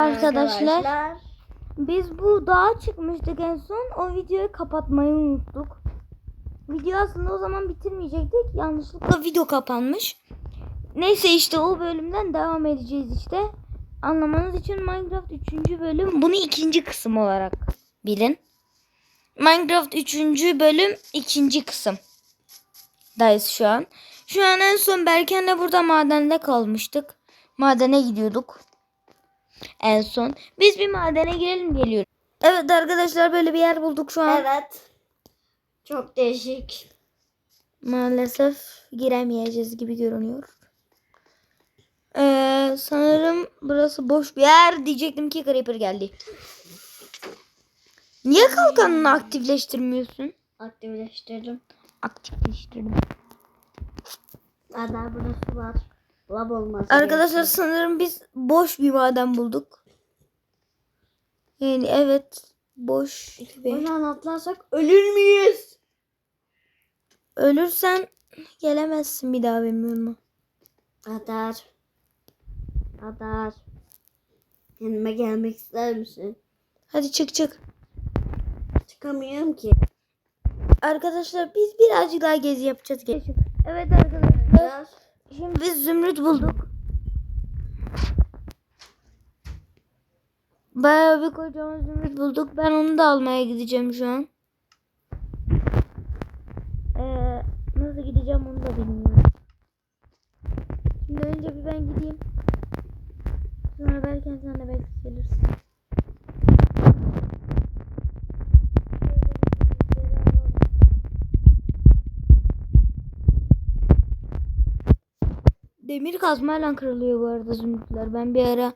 Arkadaşlar, biz bu dağa çıkmıştık en son. O videoyu kapatmayı unuttuk. Video aslında o zaman bitirmeyecektik. Yanlışlıkla video kapanmış. Neyse işte o bölümden devam edeceğiz işte. Anlamanız için Minecraft 3. bölüm. Bunu ikinci kısım olarak bilin. Minecraft 3. bölüm ikinci kısım. Dayız şu an. Şu an en son Berken'le burada madende kalmıştık. Madene gidiyorduk. En son. Biz bir madene girelim geliyoruz. Evet arkadaşlar böyle bir yer bulduk şu an. Evet. Çok değişik. Maalesef giremeyeceğiz gibi görünüyor. Ee, sanırım burası boş bir yer diyecektim ki Creeper geldi. Niye kalkanını aktifleştirmiyorsun? Aktifleştirdim. Aktifleştirdim. Zaten burası var. Lab olmaz. Arkadaşlar sanırım biz boş bir maden bulduk. Yani evet boş gibi. Buradan atlarsak ölür müyüz? Ölürsen gelemezsin bir daha benim yanıma. Adar. Adar. Yanıma gelmek ister misin? Hadi çık çık. Çıkamıyorum ki. Arkadaşlar biz birazcık daha gezi yapacağız. Evet arkadaşlar. Şimdi biz zümrüt bulduk. Bayağı bir kocaman zümrüt bulduk. Ben onu da almaya gideceğim şu an. Ee, nasıl gideceğim onu da bilmiyorum. Şimdi önce bir ben gideyim. Sonra belki sen de belki gelirsin. Demir kazmayla kırılıyor bu arada zümrütler. Ben bir ara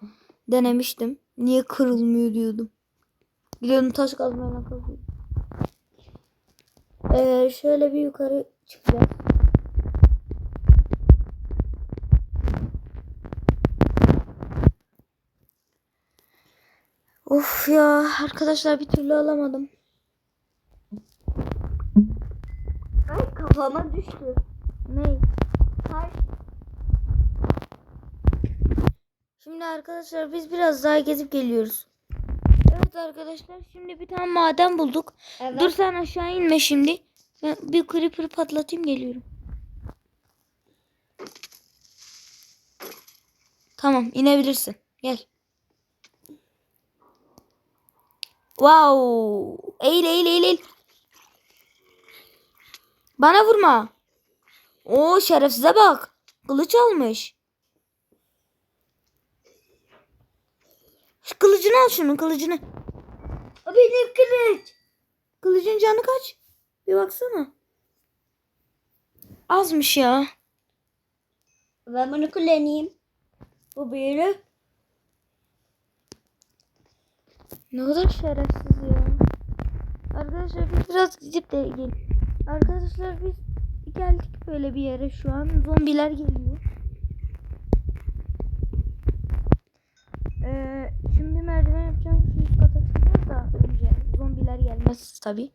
denemiştim. Niye kırılmıyor diyordum. Biliyordum taş kazmayla kazıyor. Ee, şöyle bir yukarı çıkacağız. Of ya arkadaşlar bir türlü alamadım. Ay kafama düştü. Ne? Taş. Şimdi arkadaşlar biz biraz daha gezip geliyoruz. Evet arkadaşlar şimdi bir tane maden bulduk. Evet. Dur sen aşağı inme şimdi. Ben bir creeper patlatayım geliyorum. Tamam inebilirsin. Gel. Wow. Eğil eğil eğil eğil. Bana vurma. Oo şerefsize bak. Kılıç almış. Şu kılıcını al şunun kılıcını. O benim kılıç. Kılıcın canı kaç? Bir baksana. Azmış ya. Ben bunu kullanayım. Bu büyülü. Ne kadar şerefsiz ya. Arkadaşlar biz biraz gidip de gel. Arkadaşlar biz geldik böyle bir yere şu an. Zombiler geliyor. Ee, şimdi bir merdiven yapacağım. Şu üst kata çıkacağız da önce. Zombiler gelmez tabi.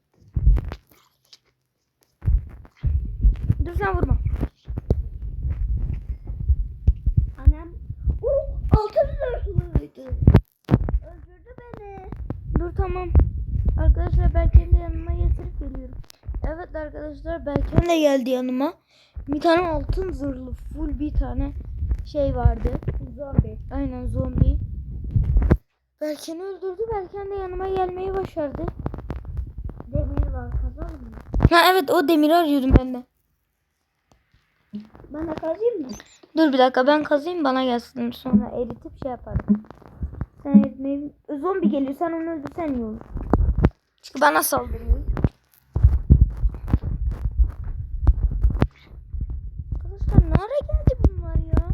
Dur sen vurma. Annem. Uh, altın zırhlıydı. Öldürdü beni. Dur tamam. Arkadaşlar Berken'i de yanıma getirip geliyorum. Evet arkadaşlar Berken de geldi yanıma. Bir tane altın zırhlı full bir tane şey vardı. Zombi. Aynen zombi. Berken'i öldürdü. Berken de yanıma gelmeyi başardı. Demir var kazalım mı? Ha evet o demiri arıyordum ben de. Bana kazayım mı? Dur bir dakika ben kazayım bana gelsin sonra eritip şey yaparım. Sen eritmeyi... Zombi geliyor sen onu öldürsen iyi olur. Çünkü bana saldırıyor. Arkadaşlar ne ara geldi bunlar ya?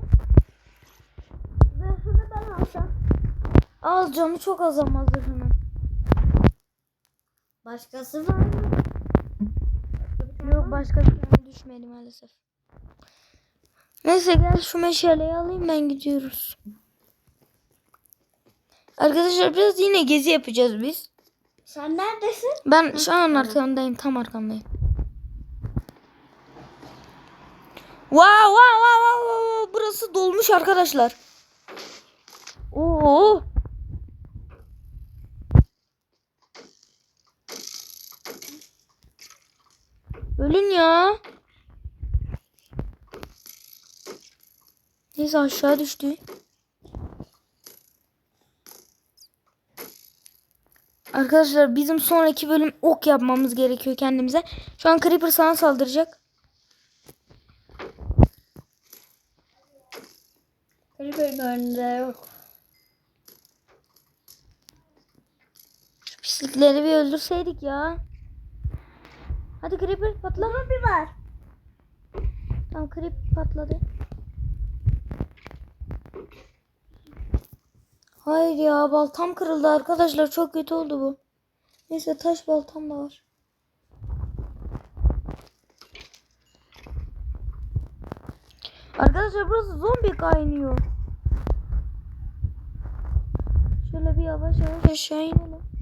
Zırhını ben alsam. Az canı çok az ama zırhının. Başkası var mı? Yok başka tane düşmedi maalesef. Neyse gel şu meşaleyi alayım ben gidiyoruz. Arkadaşlar biraz yine gezi yapacağız biz. Sen neredesin? Ben şu an arkandayım tam arkandayım. Wow wow wow wow wow burası dolmuş arkadaşlar. Oo ya. Neyse aşağı düştü. Arkadaşlar bizim sonraki bölüm ok yapmamız gerekiyor kendimize. Şu an Creeper sana saldıracak. Creeper'ın önünde yok. Şu pislikleri bir öldürseydik ya. Hadi Creeper patla. Bir var. Tamam Creeper patladı. Hayır ya baltam kırıldı arkadaşlar çok kötü oldu bu. Neyse taş baltam da var. Arkadaşlar burası zombi kaynıyor. Şöyle bir yavaş yavaş aşağı inelim.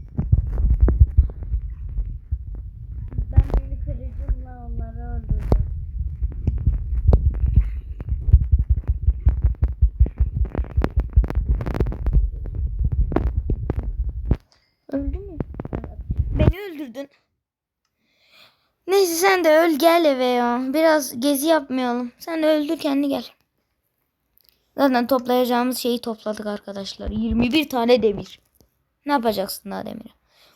Sen de öl gel eve ya. Biraz gezi yapmayalım. Sen de öldür kendi gel. Zaten toplayacağımız şeyi topladık arkadaşlar. 21 tane demir. Ne yapacaksın daha demiri?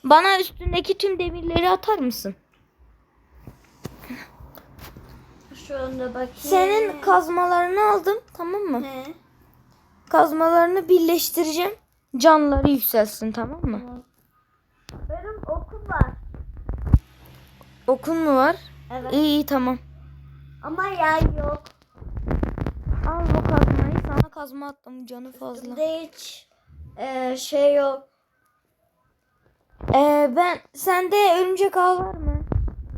Bana üstündeki tüm demirleri atar mısın? Şu anda bakayım. Senin kazmalarını aldım tamam mı? Ne? Kazmalarını birleştireceğim. Canları yükselsin tamam mı? Benim okum var. Okun mu var? Evet. İyi iyi tamam. Ama yay yok. Al bu kazmayı. Sana kazma attım canı fazla. Bende hiç e, şey yok. Ee, ben sende örümcek ağ var mı?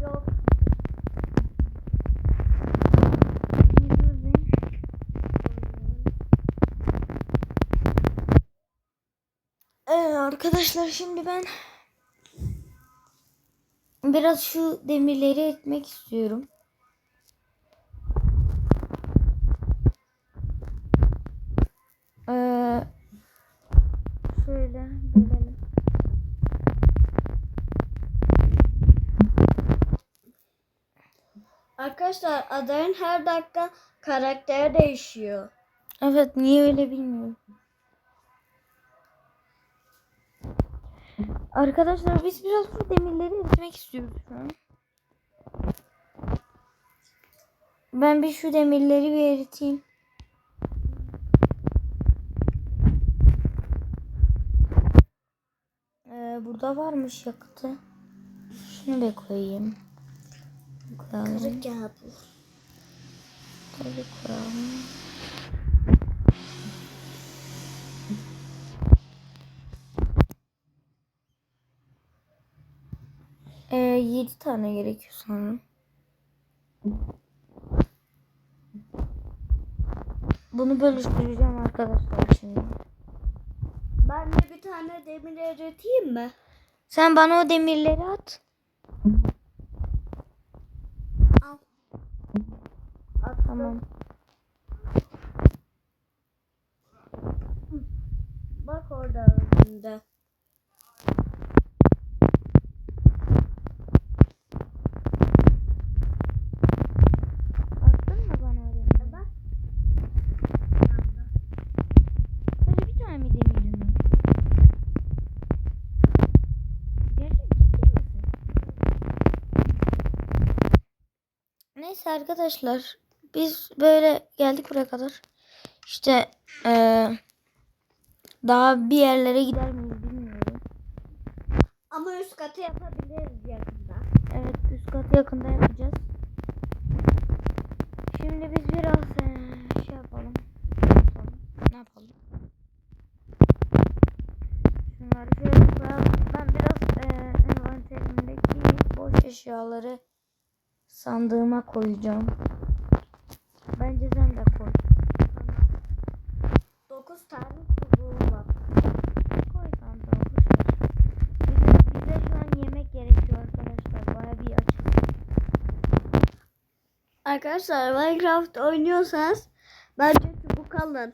Yok. Ee, arkadaşlar şimdi ben biraz şu demirleri etmek istiyorum. Ee, şöyle bölelim. Arkadaşlar adayın her dakika karakteri değişiyor. Evet niye öyle bilmiyorum. Arkadaşlar biz biraz bu demirleri eritmek istiyoruz şu an. Ben bir şu demirleri bir eriteyim. Ee, burada varmış yakıtı. Şunu da koyayım. Koyalım. Kırık bu. Tabii koyalım. 7 tane gerekiyor sanırım. Bunu bölüştüreceğim arkadaşlar şimdi. Ben de bir tane demir eriteyim mi? Sen bana o demirleri at. Al. Tamam. Bak orada önünde. Neyse arkadaşlar biz böyle geldik buraya kadar. İşte eee, daha bir yerlere gider miyiz bilmiyorum. Ama üst katı yapabiliriz yakında. Evet üst katı yakında yapacağız. Şimdi biz biraz eee, şey yapalım. Ne yapalım? Şunları şöyle koyalım. Ben biraz eee envanterimdeki boş eşyaları sandığıma koyacağım. Bence sen de koy. 9 tane çubuğum var. Koy sandığa ver. Bize, bize şu an yemek gerekiyor arkadaşlar. Baya bir açız. Arkadaşlar Minecraft oynuyorsanız bence çubuk alın.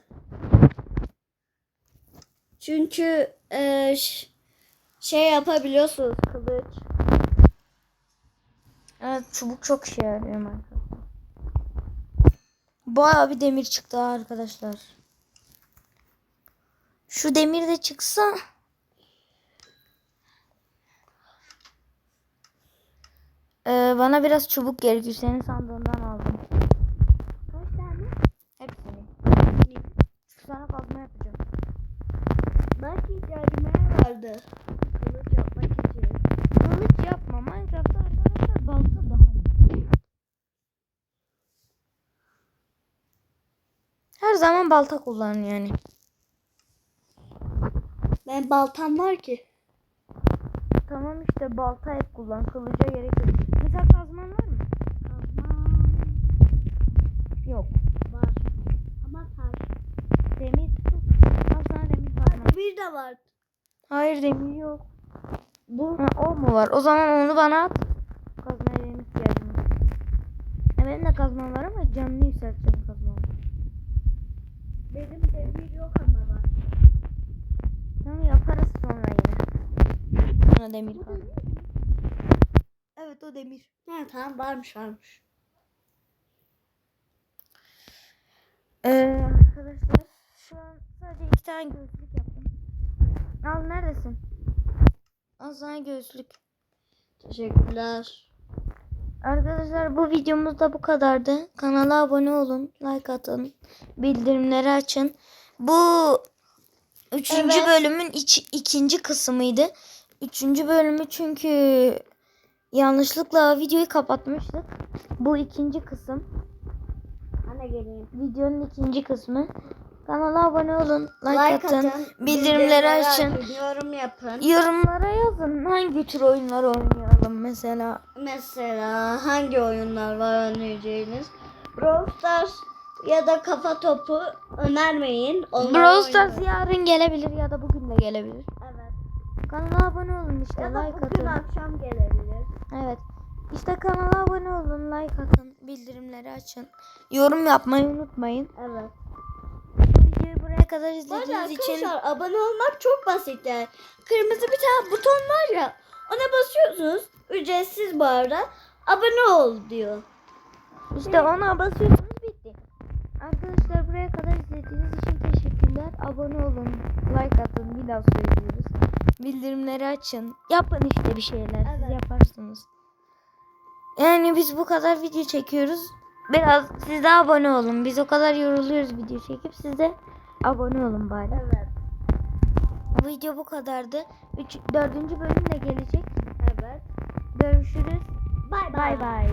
Çünkü e, şey yapabiliyorsunuz kılıç. Evet çubuk çok işe yarıyor Minecraft'ta. Bayağı bir demir çıktı arkadaşlar. Şu demir de çıksa Ee, bana biraz çubuk gerekiyor. Senin sandığından aldım. Kaç tane? Hepsini. Çünkü sana kazma yapacağım. Belki ihtiyacım vardı. Kılıç yapmak için. Kılıç yapma. Minecraft'ta arkadaşlar balta daha iyi. Her zaman balta kullan yani. Ben baltam var ki. Tamam işte balta hep kullan. Kılıca gerek yok. Mesela kazman var mı? Tamam. Yok. Var. Ama taş. Demir tut. Al sana demir kazma. Bir de var. Hayır demir yok. Bu. Ha, o mu var? O zaman onu bana at. Kazmaya benim ihtiyacım var. Ya benim de kazmam var ama canını yükselteceğim. Benim demir yok ama var. Tamam yaparız sonra yine. Bana demir kazma. Evet o demir. Ha tamam varmış varmış. Ee, arkadaşlar şu an sadece iki tane gözlük yaptım. Al neredesin? Al sana gözlük. Teşekkürler. Arkadaşlar bu videomuz da bu kadardı. Kanala abone olun, like atın, bildirimleri açın. Bu üçüncü Evet. bölümün iç, ikinci kısmıydı. Üçüncü bölümü çünkü yanlışlıkla videoyu kapatmıştık. Bu ikinci kısım. Ana geleyim. Videonun ikinci kısmı. Kanala abone olun, like, Like atın, atın, bildirimleri açın. Yorum yapın. Yorumlara yazın hangi tür oyunlar oynayalım mesela. Mesela hangi oyunlar var önereceğiniz? Brawl Stars ya da kafa topu önermeyin. Brawl Stars yarın gelebilir ya da bugün de gelebilir. Evet. Kanala abone olun işte Ya da like bugün atın. akşam gelebilir. Evet. İşte kanala abone olun, like atın, bildirimleri açın. Yorum yapmayı unutmayın. Evet. Bu videoyu buraya kadar izlediğiniz için arkadaşlar abone olmak çok basit yani. Kırmızı bir tane buton var ya. Ona basıyorsunuz. Ücretsiz bu arada. Abone ol diyor. işte ona basıyorsunuz bitti. Arkadaşlar buraya kadar izlediğiniz için teşekkürler. Abone olun, like atın, bir daha söylüyoruz. Bildirimleri açın. Yapın işte bir şeyler. Siz Evet. yaparsınız. Yani biz bu kadar video çekiyoruz. Biraz siz de abone olun. Biz o kadar yoruluyoruz video çekip siz de abone olun bari. Evet. Bu video bu kadardı. Üç, dördüncü bölüm de gelecek. Evet. Görüşürüz. Bay Bay bay.